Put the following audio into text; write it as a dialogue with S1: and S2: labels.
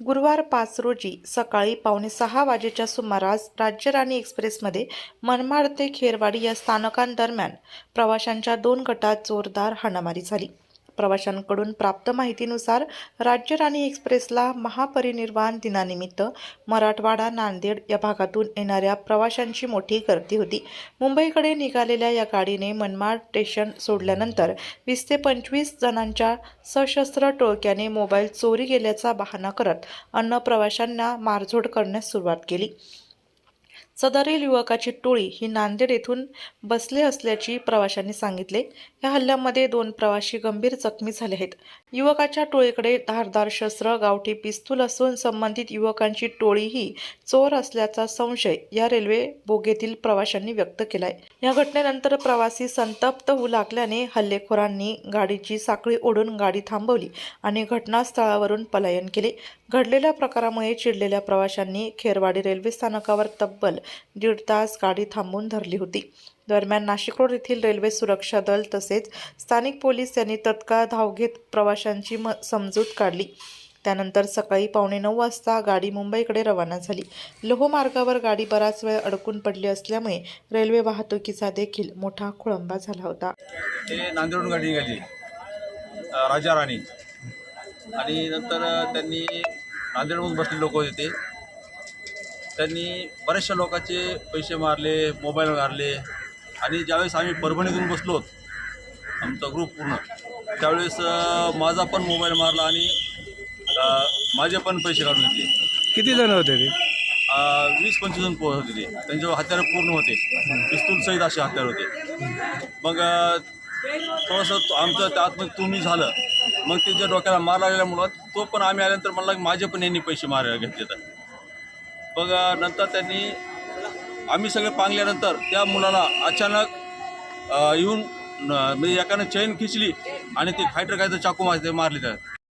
S1: गुरुवार पाच रोजी सकाळी पावणे सहा वाजेच्या सुमारास राज्यराणी एक्सप्रेसमध्ये मनमाड ते खेरवाडी या स्थानकांदरम्यान प्रवाशांच्या दोन गटात जोरदार हाणामारी झाली. प्रवाशांकडून प्राप्त माहितीनुसार राज्यराणी एक्सप्रेसला महापरिनिर्वाण दिनानिमित्त मराठवाडा नांदेड या भागातून येणाऱ्या प्रवाशांची मोठी गर्दी होती. मुंबईकडे निघालेल्या या गाडीने मनमाड स्टेशन सोडल्यानंतर वीस ते पंचवीस जणांच्या सशस्त्र टोळक्याने मोबाईल चोरी गेल्याचा बहाणा करत अन्न प्रवाशांना मारझोड करण्यास सुरुवात केली. सदरील युवकाची टोळी ही नांदेड येथून बसले असल्याची प्रवाशांनी सांगितले. या हल्ल्यामध्ये दोन प्रवाशी गंभीर जखमी झाले आहेत. युवकाच्या टोळीकडे धारदार शस्त्र गावठी पिस्तूल असून संबंधित युवकांची टोळीही चोर असल्याचा संशय या रेल्वे बोगेतील प्रवाशांनी व्यक्त केलाय. या घटनेनंतर प्रवासी संतप्त होऊ लागल्याने हल्लेखोरांनी गाडीची साखळी ओढून गाडी थांबवली आणि घटनास्थळावरून पलायन केले. घडलेल्या प्रकारामुळे चिडलेल्या प्रवाशांनी खेरवाडी रेल्वे स्थानकावर तब्बल दीड तास गाडी थांबून धरली होती. दरम्यान नाशिक रोड येथील रेल्वे सुरक्षा दल तसेच स्थानिक पोलीस यांनी तत्काळ धाव घेत प्रवाशांची म समजूत काढली. त्यानंतर सकाळी पावणे नऊ वाजता गाडी मुंबईकडे रवाना झाली. लोहमार्गावर गाडी बराच वेळ अडकून पडली असल्यामुळे रेल्वे वाहतुकीचा देखील मोठा खोळंबा झाला होता.
S2: नांदेडून गाडी निघाली. राजा राणी आणि नंतर त्यांनी नांदेडहून बसले लोक होते त्यांनी बऱ्याचशा लोकांचे पैसे मारले मोबाईल मारले आणि ज्यावेळेस आम्ही परभणीतून बसलो आमचा ग्रुप पूर्ण त्यावेळेस माझा पण मोबाईल मारला आणि माझे पण पैसे काढून घेतले.
S3: किती जण होते ते?
S2: वीस पंचवीस जण पो होते ते. त्यांच्यावर हत्यारं पूर्ण होते. पिस्तूल सहित असे हत्यार होते. मग अ, थोडंसं आमचं त्या आतमध्ये तुम्ही झालं. मग त्याच्या डोक्याला मार लागल्यामुळं तो पण आम्ही आल्यानंतर मला माझे पण यांनी पैसे मार घेतले तर मग नंतर त्यांनी आम्ही सगळे पांगल्यानंतर त्या मुलाला अचानक येऊन म्हणजे एकानं चैन खिचली आणि ते फायटर काय तर चाकू मारते मारले त्या